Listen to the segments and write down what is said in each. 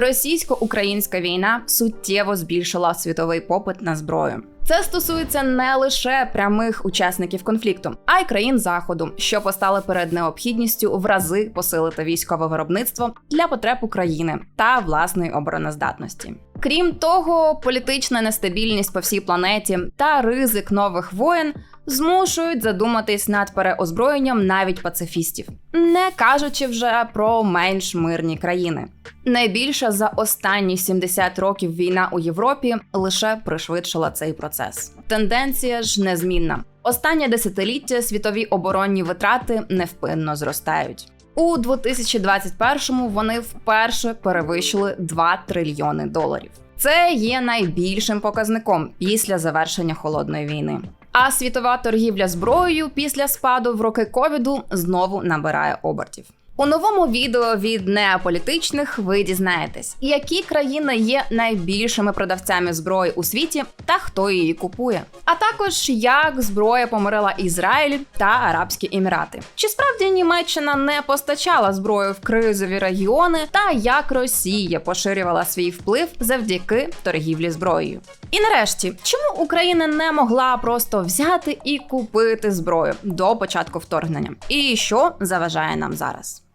Російсько-українська війна суттєво збільшила світовий попит на зброю. Це стосується не лише прямих учасників конфлікту, а й країн заходу, що постали перед необхідністю в рази посилити військове виробництво для потреб України та власної обороноздатності. Крім того, політична нестабільність по всій планеті та ризик нових воєн змушують задуматись над переозброєнням навіть пацифістів, не кажучи вже про менш мирні країни. Найбільша за останні 70 років війна у Європі лише пришвидшила цей процес. Тенденція ж незмінна. Останнє десятиліття світові оборонні витрати невпинно зростають. У 2021-му вони вперше перевищили 2 трильйони доларів. Це є найбільшим показником після завершення холодної війни. А світова торгівля зброєю після спаду в роки ковіду знову набирає обертів. У новому відео від неаполітичних ви дізнаєтесь, які країни є найбільшими продавцями зброї у світі та хто її купує. А також як зброя помирила Ізраїль та Арабські Емірати. Чи справді Німеччина не постачала зброю в кризові регіони, та як Росія поширювала свій вплив завдяки торгівлі зброєю? І нарешті, чому Україна не могла просто взяти і купити зброю до початку вторгнення? І що заважає нам зараз?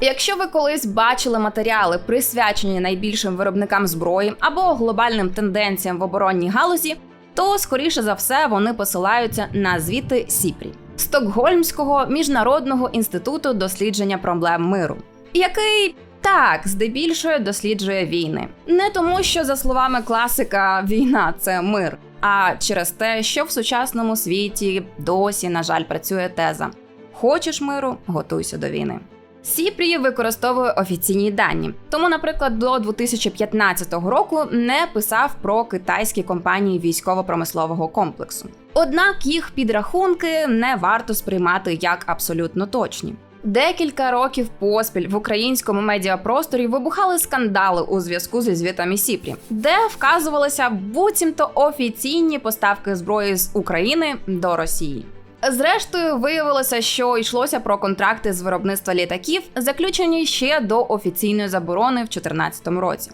Якщо ви колись бачили матеріали, присвячені найбільшим виробникам зброї або глобальним тенденціям в оборонній галузі, то скоріше за все вони посилаються на звіти Сіпрі Стокгольмського міжнародного інституту дослідження проблем миру, який так здебільшого досліджує війни, не тому, що за словами класика війна це мир, а через те, що в сучасному світі досі, на жаль, працює теза: хочеш миру, готуйся до війни. Сіпрі використовує офіційні дані, тому, наприклад, до 2015 року не писав про китайські компанії військово-промислового комплексу. Однак їх підрахунки не варто сприймати як абсолютно точні. Декілька років поспіль в українському медіапросторі вибухали скандали у зв'язку зі звітами Сіпрі, де вказувалися буцімто офіційні поставки зброї з України до Росії. Зрештою, виявилося, що йшлося про контракти з виробництва літаків, заключені ще до офіційної заборони в 2014 році.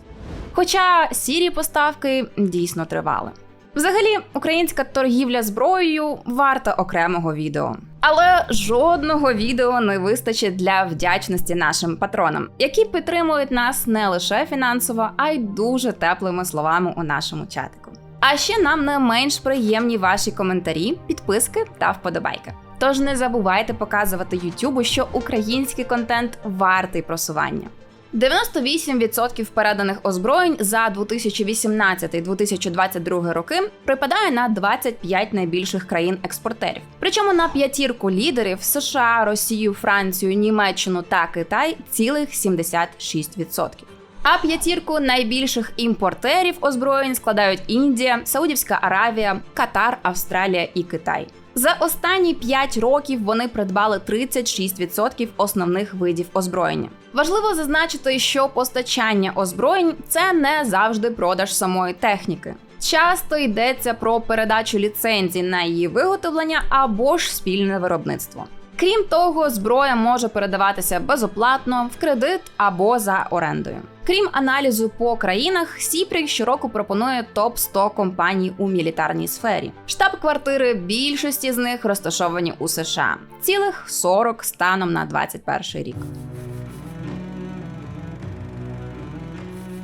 Хоча сірі поставки дійсно тривали. Взагалі, українська торгівля зброєю варта окремого відео. Але жодного відео не вистачить для вдячності нашим патронам, які підтримують нас не лише фінансово, а й дуже теплими словами у нашому чатику. А ще нам не менш приємні ваші коментарі, підписки та вподобайки. Тож не забувайте показувати Ютубу, що український контент вартий просування. 98% переданих озброєнь за 2018-2022 роки припадає на 25 найбільших країн-експортерів. Причому на п'ятірку лідерів США, Росію, Францію, Німеччину та Китай цілих 76%. А п'ятірку найбільших імпортерів озброєнь складають Індія, Саудівська Аравія, Катар, Австралія і Китай. За останні 5 років вони придбали 36% основних видів озброєння. Важливо зазначити, що постачання озброєнь це не завжди продаж самої техніки. Часто йдеться про передачу ліцензій на її виготовлення або ж спільне виробництво. Крім того, зброя може передаватися безоплатно в кредит або за орендою. Крім аналізу по країнах, Сіпрі щороку пропонує топ 100 компаній у мілітарній сфері. Штаб-квартири більшості з них розташовані у США, цілих 40 станом на 21 рік.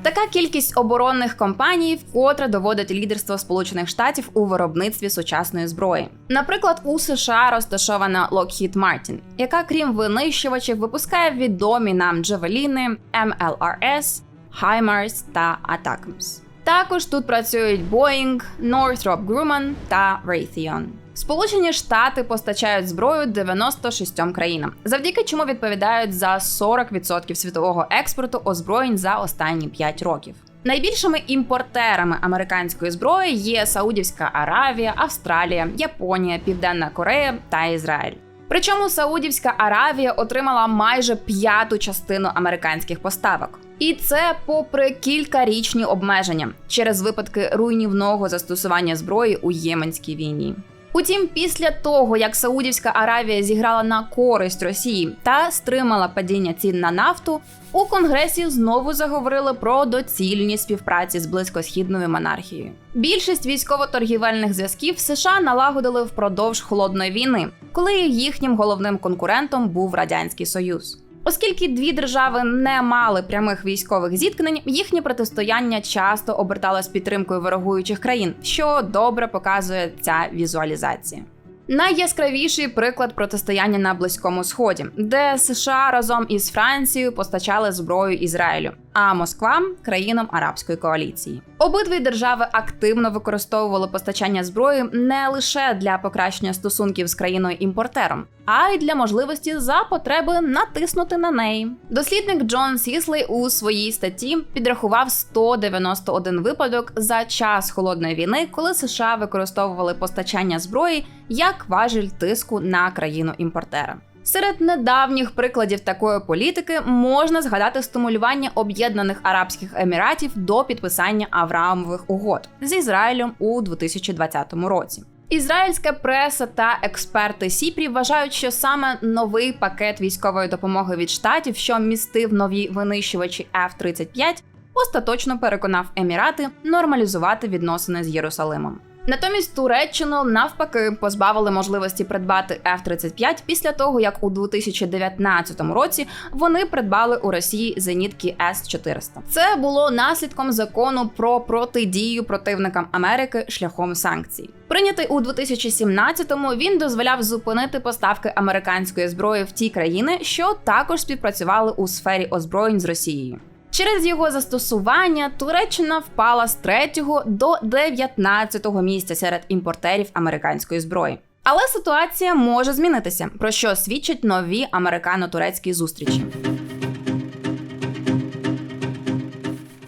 Така кількість оборонних компаній вкотре доводить лідерство Сполучених Штатів у виробництві сучасної зброї. Наприклад, у США розташована Lockheed Martin, яка, крім винищувачів, випускає відомі нам Джавеліни, MLRS, HIMARS та ATACMS. Також тут працюють Boeing, Northrop Grumman та Raytheon. Сполучені Штати постачають зброю 96 країнам, завдяки чому відповідають за 40% світового експорту озброєнь за останні 5 років. Найбільшими імпортерами американської зброї є Саудівська Аравія, Австралія, Японія, Південна Корея та Ізраїль. Причому Саудівська Аравія отримала майже п'яту частину американських поставок. І це попри кількарічні обмеження через випадки руйнівного застосування зброї у Єменській війні. Утім, після того як Саудівська Аравія зіграла на користь Росії та стримала падіння цін на нафту, у Конгресі знову заговорили про доцільність співпраці з близькосхідною монархією. Більшість військово-торгівельних зв'язків США налагодили впродовж холодної війни, коли їхнім головним конкурентом був радянський союз. Оскільки дві держави не мали прямих військових зіткнень, їхнє протистояння часто оберталось підтримкою ворогуючих країн, що добре показує ця візуалізація. Найяскравіший приклад протистояння на Близькому Сході, де США разом із Францією постачали зброю Ізраїлю, а Москва країнам арабської коаліції. Обидві держави активно використовували постачання зброї не лише для покращення стосунків з країною імпортером, а й для можливості за потреби натиснути на неї. Дослідник Джон Сіслей у своїй статті підрахував 191 випадок за час холодної війни, коли США використовували постачання зброї як важіль тиску на країну імпортера. Серед недавніх прикладів такої політики можна згадати стимулювання Об'єднаних Арабських Еміратів до підписання Авраамових угод з Ізраїлем у 2020 році. Ізраїльська преса та експерти Сіпрі вважають, що саме новий пакет військової допомоги від штатів, що містив нові винищувачі F-35, остаточно переконав Емірати нормалізувати відносини з Єрусалимом. Натомість Туреччину навпаки позбавили можливості придбати F-35 після того, як у 2019 році вони придбали у Росії зенітки С-400. Це було наслідком закону про протидію противникам Америки шляхом санкцій. Прийнятий у 2017-му він дозволяв зупинити поставки американської зброї в ті країни, що також співпрацювали у сфері озброєнь з Росією. Через його застосування Туреччина впала з 3 до 19 місця серед імпортерів американської зброї. Але ситуація може змінитися, про що свідчать нові американо-турецькі зустрічі.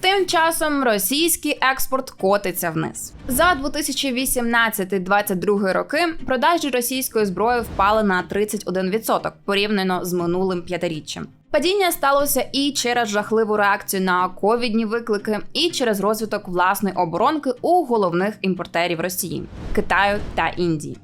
Тим часом російський експорт котиться вниз. За 2018-2022 роки продажі російської зброї впали на 31% порівняно з минулим п'ятиріччям. Падіння сталося і через жахливу реакцію на ковідні виклики, і через розвиток власної оборонки у головних імпортерів Росії Китаю та Індії.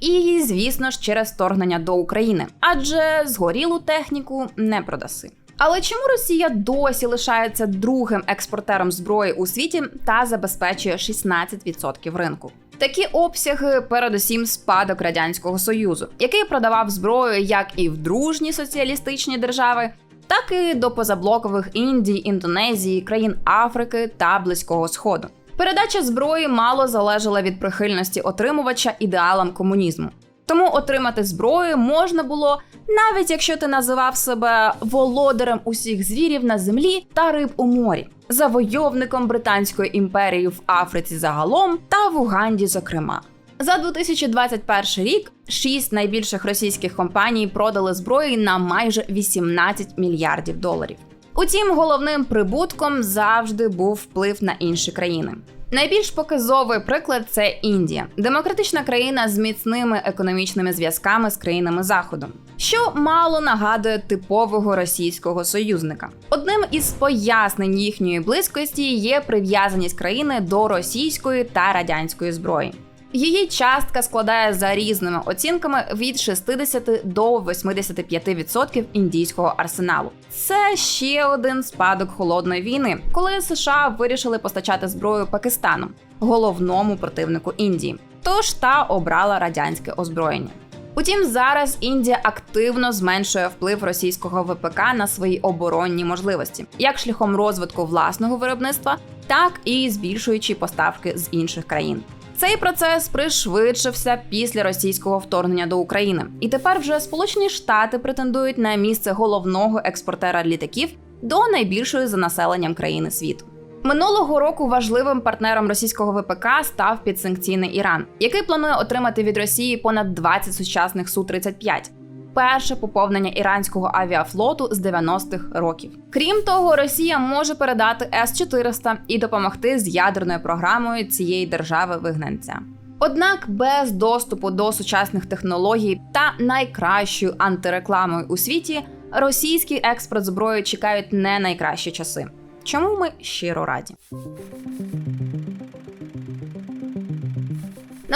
І, звісно ж, через вторгнення до України, адже згорілу техніку не продаси. Але чому Росія досі лишається другим експортером зброї у світі та забезпечує 16% ринку? Такі обсяги, передусім, спадок радянського союзу, який продавав зброю як і в дружні соціалістичні держави, так і до позаблокових Індії, Індонезії, країн Африки та Близького Сходу. Передача зброї мало залежала від прихильності отримувача ідеалам комунізму. Тому отримати зброю можна було навіть якщо ти називав себе володарем усіх звірів на землі та риб у морі, завойовником Британської імперії в Африці загалом та в Уганді, зокрема. За 2021 рік шість найбільших російських компаній продали зброї на майже 18 мільярдів доларів. Утім, головним прибутком завжди був вплив на інші країни. Найбільш показовий приклад це Індія, демократична країна з міцними економічними зв'язками з країнами Заходу, що мало нагадує типового російського союзника. Одним із пояснень їхньої близькості є прив'язаність країни до російської та радянської зброї. Її частка складає за різними оцінками від 60 до 85% індійського арсеналу. Це ще один спадок холодної війни, коли США вирішили постачати зброю Пакистану, головному противнику Індії. Тож та обрала радянське озброєння. Утім, зараз Індія активно зменшує вплив російського ВПК на свої оборонні можливості, як шляхом розвитку власного виробництва, так і збільшуючи поставки з інших країн. Цей процес пришвидшився після російського вторгнення до України, і тепер вже Сполучені Штати претендують на місце головного експортера літаків до найбільшої за населенням країни світу. Минулого року важливим партнером російського ВПК став підсанкційний Іран, який планує отримати від Росії понад 20 сучасних су 35 перше поповнення іранського авіафлоту з 90-х років. Крім того, Росія може передати С-400 і допомогти з ядерною програмою цієї держави-вигнанця. Однак без доступу до сучасних технологій та найкращою антирекламою у світі російський експорт зброї чекають не найкращі часи. чому ми щиро раді.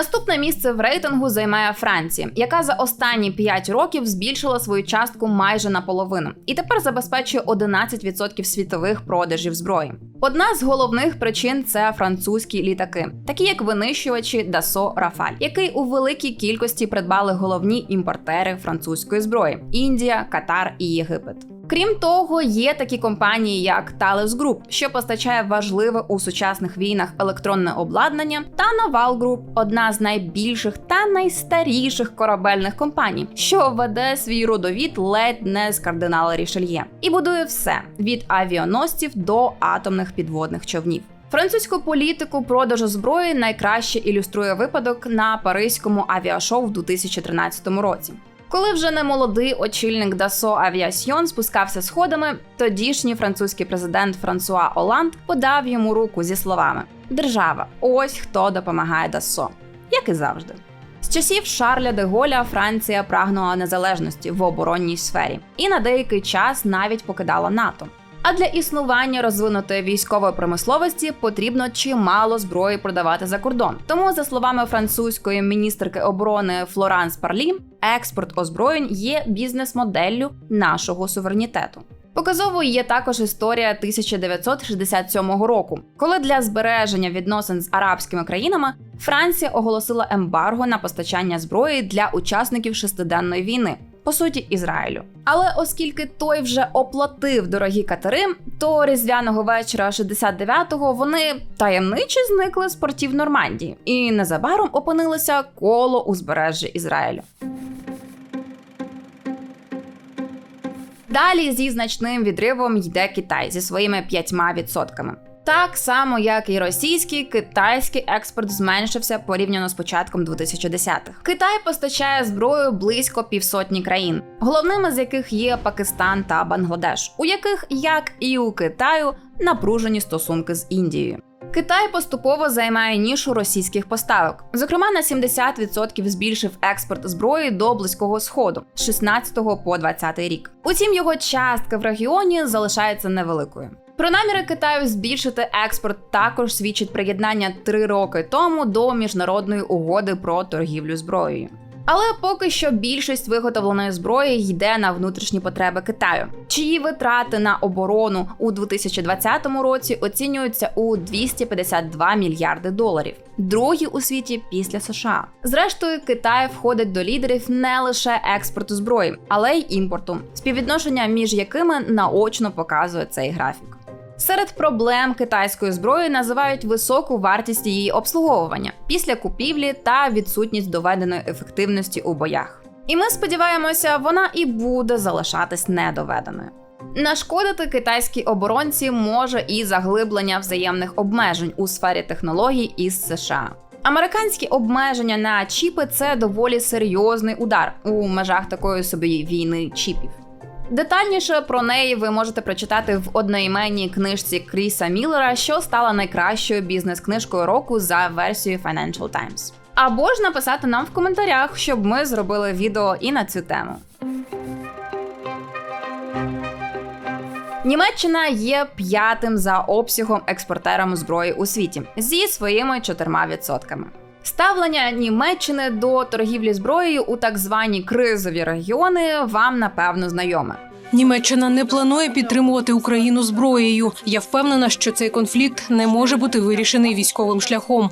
Наступне місце в рейтингу займає Франція, яка за останні 5 років збільшила свою частку майже наполовину і тепер забезпечує 11% світових продажів зброї. Одна з головних причин це французькі літаки, такі як винищувачі Dassault Rafale, який у великій кількості придбали головні імпортери французької зброї: Індія, Катар і Єгипет. Крім того, є такі компанії, як Thales Group, що постачає важливе у сучасних війнах електронне обладнання, та Naval Group – одна з найбільших та найстаріших корабельних компаній, що веде свій родовід ледь не з кардинала Рішельє, і будує все від авіаносців до атомних підводних човнів. Французьку політику продажу зброї найкраще ілюструє випадок на паризькому авіашоу в 2013 році. Коли вже не молодий очільник Дасо Авіасьйон спускався сходами, тодішній французький президент Франсуа Оланд подав йому руку зі словами: Держава, ось хто допомагає Дасо, як і завжди. З часів Шарля де Голля Франція прагнула незалежності в оборонній сфері і на деякий час навіть покидала НАТО. А для існування розвинутої військової промисловості потрібно чимало зброї продавати за кордон. Тому, за словами французької міністерки оборони Флоранс Парлі, експорт озброєнь є бізнес-моделлю нашого суверенітету. Показовою є також історія 1967 року, коли для збереження відносин з арабськими країнами Франція оголосила ембарго на постачання зброї для учасників шестиденної війни по суті, Ізраїлю. Але оскільки той вже оплатив дорогі катери, то різдвяного вечора 69-го вони таємниче зникли з портів Нормандії і незабаром опинилися коло узбережжя Ізраїлю. Далі зі значним відривом йде Китай зі своїми 5%. Так само, як і російський, китайський експорт зменшився порівняно з початком 2010-х. Китай постачає зброю близько півсотні країн, головними з яких є Пакистан та Бангладеш, у яких, як і у Китаю, напружені стосунки з Індією. Китай поступово займає нішу російських поставок. Зокрема, на 70% збільшив експорт зброї до близького сходу з 16 по 20 рік. Утім, його частка в регіоні залишається невеликою. Про наміри Китаю збільшити експорт також свідчить приєднання три роки тому до міжнародної угоди про торгівлю зброєю. Але поки що більшість виготовленої зброї йде на внутрішні потреби Китаю, чиї витрати на оборону у 2020 році оцінюються у 252 мільярди доларів, другі у світі після США. Зрештою, Китай входить до лідерів не лише експорту зброї, але й імпорту, співвідношення між якими наочно показує цей графік. Серед проблем китайської зброї називають високу вартість її обслуговування після купівлі та відсутність доведеної ефективності у боях. І ми сподіваємося, вона і буде залишатись недоведеною. Нашкодити китайській оборонці може і заглиблення взаємних обмежень у сфері технологій із США. Американські обмеження на чіпи це доволі серйозний удар у межах такої собі війни чіпів. Детальніше про неї ви можете прочитати в одноіменній книжці Кріса Міллера, що стала найкращою бізнес-книжкою року за версією Financial Times. Або ж написати нам в коментарях, щоб ми зробили відео і на цю тему. Німеччина є п'ятим за обсягом експортером зброї у світі зі своїми 4%. Ставлення Німеччини до торгівлі зброєю у так звані кризові регіони вам напевно знайоме. Німеччина не планує підтримувати Україну зброєю. Я впевнена, що цей конфлікт не може бути вирішений військовим шляхом.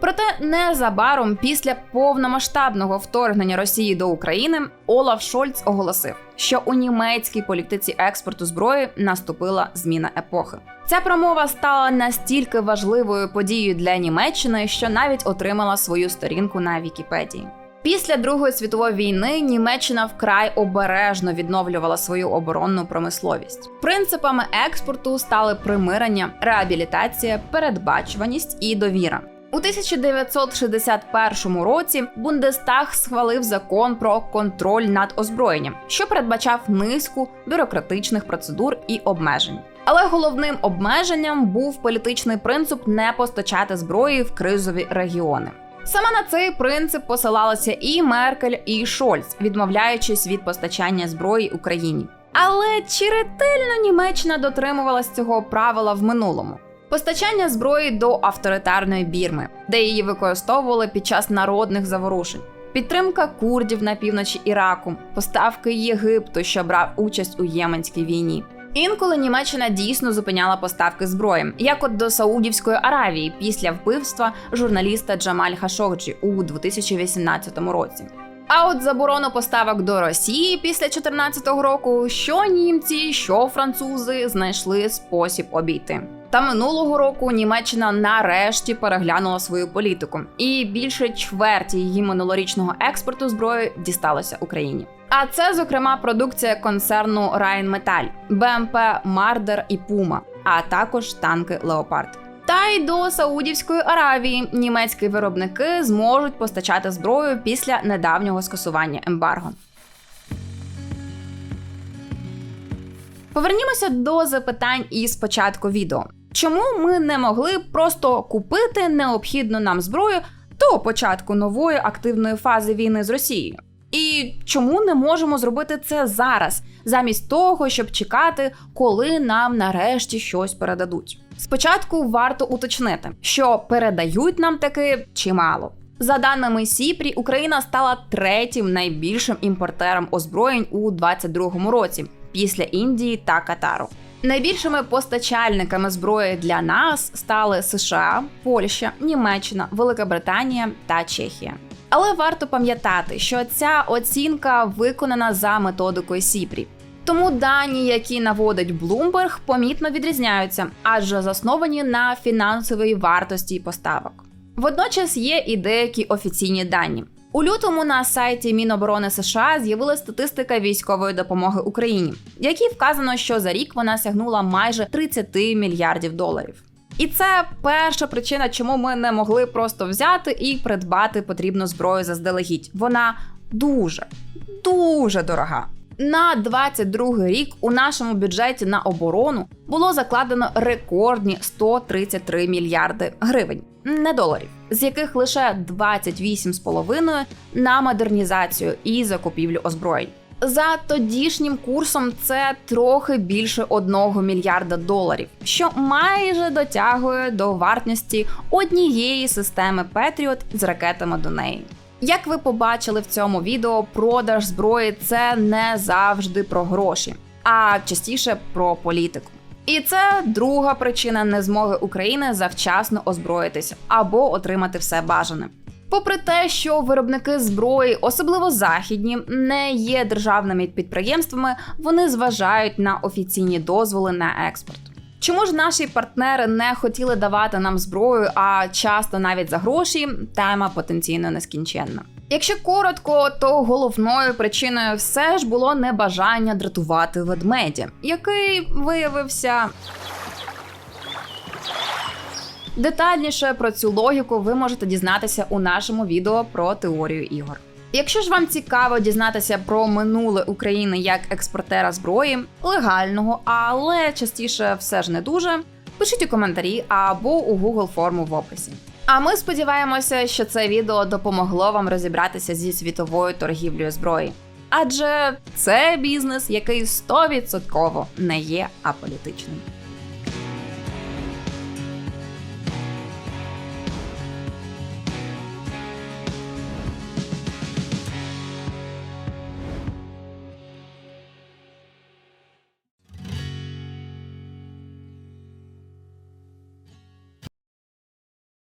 Проте незабаром після повномасштабного вторгнення Росії до України Олаф Шольц оголосив, що у німецькій політиці експорту зброї наступила зміна епохи. Ця промова стала настільки важливою подією для Німеччини, що навіть отримала свою сторінку на Вікіпедії. Після Другої світової війни Німеччина вкрай обережно відновлювала свою оборонну промисловість. Принципами експорту стали примирення, реабілітація, передбачуваність і довіра. У 1961 році Бундестаг схвалив закон про контроль над озброєнням, що передбачав низку бюрократичних процедур і обмежень. Але головним обмеженням був політичний принцип не постачати зброї в кризові регіони. Саме на цей принцип посилалися і Меркель, і Шольц, відмовляючись від постачання зброї Україні. Але чи ретельно Німеччина дотримувалась цього правила в минулому? Постачання зброї до авторитарної Бірми, де її використовували під час народних заворушень, підтримка курдів на півночі Іраку, поставки Єгипту, що брав участь у Єменській війні. Інколи Німеччина дійсно зупиняла поставки зброї, як от до Саудівської Аравії після вбивства журналіста Джамаль Хашогджі у 2018 році. А от заборону поставок до Росії після 2014 року, що німці, що французи знайшли спосіб обійти. Та минулого року Німеччина нарешті переглянула свою політику, і більше чверті її минулорічного експорту зброї дісталося Україні. А це, зокрема, продукція концерну Rheinmetall, БМП Мардер і Пума, а також танки Леопард. Та й до Саудівської Аравії німецькі виробники зможуть постачати зброю після недавнього скасування ембарго. Повернімося до запитань із початку відео. Чому ми не могли просто купити необхідну нам зброю до початку нової активної фази війни з Росією? І чому не можемо зробити це зараз, замість того, щоб чекати, коли нам нарешті щось передадуть? Спочатку варто уточнити, що передають нам таки чимало. За даними Сіпрі, Україна стала третім найбільшим імпортером озброєнь у 2022 році після Індії та Катару. Найбільшими постачальниками зброї для нас стали США, Польща, Німеччина, Велика Британія та Чехія. Але варто пам'ятати, що ця оцінка виконана за методикою Сіпрі. Тому дані, які наводить Bloomberg, помітно відрізняються, адже засновані на фінансовій вартості поставок. Водночас є і деякі офіційні дані. У лютому на сайті Міноборони США з'явилася статистика військової допомоги Україні, в якій вказано, що за рік вона сягнула майже 30 мільярдів доларів. І це перша причина, чому ми не могли просто взяти і придбати потрібну зброю заздалегідь. Вона дуже, дуже дорога. На 22 рік у нашому бюджеті на оборону було закладено рекордні 133 мільярди гривень, не доларів, з яких лише 28,5 на модернізацію і закупівлю озброєнь. За тодішнім курсом це трохи більше 1 мільярда доларів, що майже дотягує до вартості однієї системи Patriot з ракетами до неї. Як ви побачили в цьому відео, продаж зброї це не завжди про гроші, а частіше про політику. І це друга причина незмоги України завчасно озброїтися або отримати все бажане. Попри те, що виробники зброї, особливо західні, не є державними підприємствами, вони зважають на офіційні дозволи на експорт. Чому ж наші партнери не хотіли давати нам зброю, а часто навіть за гроші, тема потенційно нескінченна. Якщо коротко, то головною причиною все ж було небажання дратувати ведмедя, який виявився. Детальніше про цю логіку ви можете дізнатися у нашому відео про теорію ігор. Якщо ж вам цікаво дізнатися про минуле України як експортера зброї, легального, але частіше все ж не дуже, пишіть у коментарі або у Google форму в описі. А ми сподіваємося, що це відео допомогло вам розібратися зі світовою торгівлею зброї. Адже це бізнес, який 100% не є аполітичним.